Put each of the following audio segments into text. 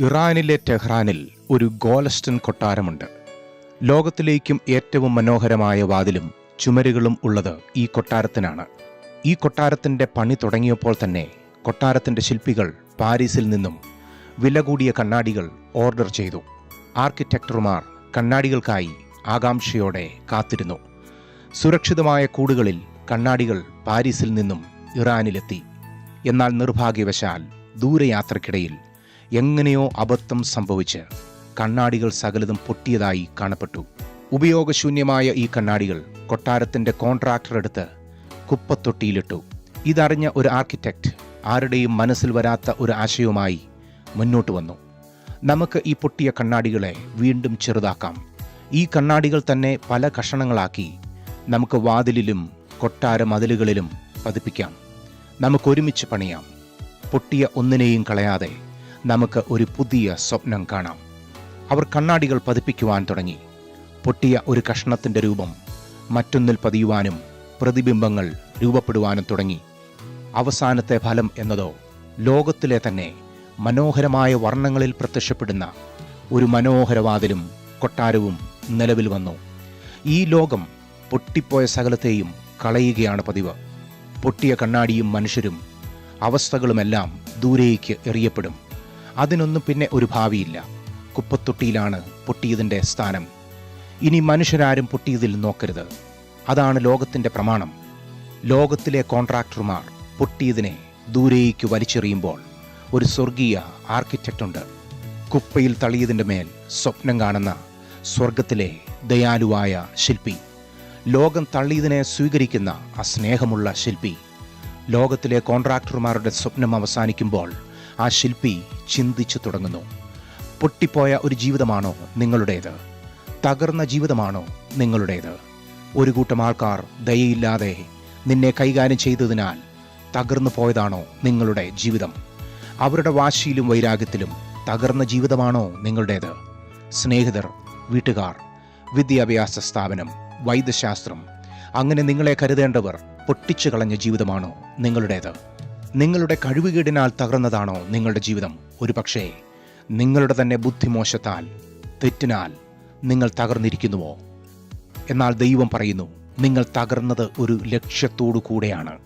ഇറാനിലെ ടെഹ്റാനിൽ ഒരു ഗോലസ്റ്റൻ കൊട്ടാരമുണ്ട്. ലോകത്തിലേക്കും ഏറ്റവും മനോഹരമായ വാതിലും ചുമരുകളും ഉള്ളത് ഈ കൊട്ടാരത്തിനാണ്. ഈ കൊട്ടാരത്തിന്റെ പണി തുടങ്ങിയപ്പോൾ തന്നെ കൊട്ടാരത്തിന്റെ ശില്പികൾ പാരീസിൽ നിന്നും വില കൂടിയ കണ്ണാടികൾ ഓർഡർ ചെയ്തു. ആർക്കിടെക്ടർമാർ കണ്ണാടികൾക്കായി ആകാംക്ഷയോടെ കാത്തിരുന്നു. സുരക്ഷിതമായ കൂടുകളിൽ കണ്ണാടികൾ പാരീസിൽ നിന്നും ഇറാനിലെത്തി. എന്നാൽ നിർഭാഗ്യവശാൽ ദൂരയാത്രക്കിടയിൽ എങ്ങനെയോ അബദ്ധം സംഭവിച്ച് കണ്ണാടികൾ സകലതും പൊട്ടിയതായി കാണപ്പെട്ടു. ഉപയോഗശൂന്യമായ ഈ കണ്ണാടികൾ കൊട്ടാരത്തിന്റെ കോൺട്രാക്ടർ എടുത്ത് കുപ്പത്തൊട്ടിയിലിട്ടു. ഇതറിഞ്ഞ ഒരു ആർക്കിടെക്റ്റ് ആരുടെയും മനസ്സിൽ വരാത്ത ഒരു ആശയവുമായി മുന്നോട്ട് വന്നു. നമുക്ക് ഈ പൊട്ടിയ കണ്ണാടികളെ വീണ്ടും ചെറുതാക്കാം. ഈ കണ്ണാടികൾ തന്നെ പല കഷണങ്ങളാക്കി നമുക്ക് വാതിലിലും കൊട്ടാര മതിലുകളിലും പതിപ്പിക്കാം. നമുക്കൊരുമിച്ച് പണിയാം. പൊട്ടിയ ഒന്നിനെയും കളയാതെ നമുക്ക് ഒരു പുതിയ സ്വപ്നം കാണാം. അവർ കണ്ണാടികൾ പതിപ്പിക്കുവാൻ തുടങ്ങി. പൊട്ടിയ ഒരു കഷ്ണത്തിന്റെ രൂപം മറ്റൊന്നിൽ പതിയുവാനും പ്രതിബിംബങ്ങൾ രൂപപ്പെടുവാനും തുടങ്ങി. അവസാനത്തെ ഫലം എന്നതോ ലോകത്തിലെ തന്നെ മനോഹരമായ വർണങ്ങളിൽ പ്രത്യക്ഷപ്പെടുന്ന ഒരു മനോഹരവാതിലും കൊട്ടാരവും നിലവിൽ വന്നു. ഈ ലോകം പൊട്ടിപ്പോയ സകലത്തെയും കളയുകയാണ് പതിവ്. പൊട്ടിയ കണ്ണാടിയും മനുഷ്യരും അവസ്ഥകളുമെല്ലാം ദൂരേക്ക് എറിയപ്പെടും. അതിനൊന്നും പിന്നെ ഒരു ഭാവിയില്ല. കുപ്പത്തൊട്ടിയിലാണ് പൊട്ടിയതിന്റെ സ്ഥാനം. ഇനി മനുഷ്യരാരും പൊട്ടിയതിൽ നോക്കരുത്. അതാണ് ലോകത്തിന്റെ പ്രമാണം. ലോകത്തിലെ കോൺട്രാക്ടർമാർ പൊട്ടിയതിനെ ദൂരേക്ക് വലിച്ചെറിയുമ്പോൾ ഒരു സ്വർഗീയ ആർക്കിടെക്റ്റ് ഉണ്ട്. കുപ്പയിൽ തള്ളിയതിന്റെ മേൽ സ്വപ്നം കാണുന്ന സ്വർഗത്തിലെ ദയാലുവായ ശില്പി. ലോകം തള്ളിയതിനെ സ്വീകരിക്കുന്ന ആ സ്നേഹമുള്ള ശില്പി. ലോകത്തിലെ കോൺട്രാക്ടർമാരുടെ സ്വപ്നം അവസാനിക്കുമ്പോൾ ആ ശില്പി ചിന്തിച്ചു തുടങ്ങുന്നു. പൊട്ടിപ്പോയ ഒരു ജീവിതമാണോ നിങ്ങളുടേത്? തകർന്ന ജീവിതമാണോ നിങ്ങളുടേത്? ഒരു കൂട്ടം ആൾക്കാർ ദയയില്ലാതെ നിന്നെ കൈകാര്യം ചെയ്തതിനാൽ തകർന്നു പോയതാണോ നിങ്ങളുടെ ജീവിതം? അവരുടെ വാശിയിലും വൈരാഗ്യത്തിലും തകർന്ന ജീവിതമാണോ നിങ്ങളുടേത്? സ്നേഹിതർ വീട്ടുകാർ വിദ്യാഭ്യാസ സ്ഥാപനം വൈദ്യശാസ്ത്രം അങ്ങനെ നിങ്ങളെ കരുതേണ്ടവർ പൊട്ടിച്ചു കളഞ്ഞ ജീവിതമാണോ നിങ്ങളുടേത്? നിങ്ങളുടെ കഴിവുകേടിനാൽ തകർന്നതാണോ നിങ്ങളുടെ ജീവിതം? ഒരുപക്ഷേ നിങ്ങളുടെ തന്നെ ബുദ്ധിമോശത്താൽ തെറ്റിനാൽ നിങ്ങൾ തകർന്നിരിക്കുന്നുവോ? എന്നാൽ ദൈവം പറയുന്നു നിങ്ങൾ തകർന്നത് ഒരു ലക്ഷ്യത്തോടു കൂടെയാണ്.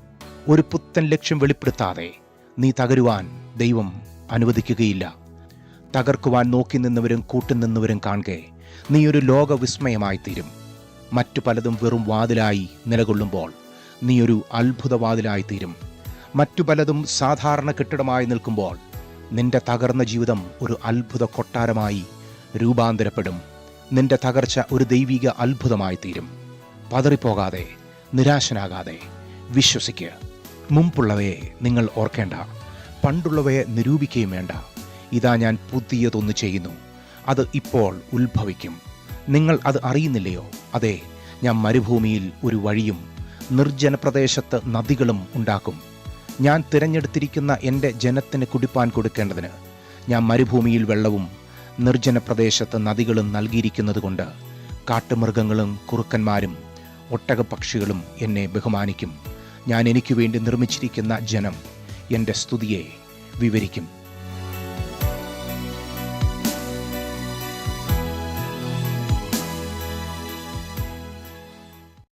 ഒരു പുത്തൻ ലക്ഷ്യം വെളിപ്പെടുത്താതെ നീ തകരുവാൻ ദൈവം അനുവദിക്കുകയില്ല. തകർക്കുവാൻ നോക്കി നിന്നവരും കൂട്ടുനിന്നവരും കാണുക നീ ഒരു ലോകവിസ്മയമായി തീരും. മറ്റു പലതും വെറും വാതിലായി നിലകൊള്ളുമ്പോൾ നീ ഒരു അത്ഭുതവാതിലായി തീരും. മറ്റു പലതും സാധാരണ കെട്ടിടമായി നിൽക്കുമ്പോൾ നിന്റെ തകർന്ന ജീവിതം ഒരു അത്ഭുത കൊട്ടാരമായി രൂപാന്തരപ്പെടും. നിന്റെ തകർച്ച ഒരു ദൈവിക അത്ഭുതമായി തീരും. പതറിപ്പോകാതെ നിരാശനാകാതെ വിശ്വസിക്ക്. മുമ്പുള്ളവയെ നിങ്ങൾ ഓർക്കേണ്ട. പണ്ടുള്ളവയെ നിരൂപിക്കുകയും വേണ്ട. ഇതാ ഞാൻ പുതിയതൊന്ന് ചെയ്യുന്നു. അത് ഇപ്പോൾ ഉത്ഭവിക്കും. നിങ്ങൾ അത് അറിയുന്നില്ലയോ? അതെ ഞാൻ മരുഭൂമിയിൽ ഒരു വഴിയും നിർജന പ്രദേശത്ത് നദികളും ഉണ്ടാക്കും. ഞാൻ തിരഞ്ഞെടുത്തിരിക്കുന്ന എന്റെ ജനത്തിന് കുടിപ്പാൻ കൊടുക്കേണ്ടതിന് ഞാൻ മരുഭൂമിയിൽ വെള്ളവും നിർജന പ്രദേശത്ത് നദികളും നൽകിയിരിക്കുന്നതുകൊണ്ട് കാട്ടുമൃഗങ്ങളും കുറുക്കന്മാരും ഒട്ടകപക്ഷികളും എന്നെ ബഹുമാനിക്കും. ഞാൻ എനിക്ക് വേണ്ടി നിർമ്മിച്ചിരിക്കുന്ന ജനം എന്റെ സ്തുതിയെ വിവരിക്കും.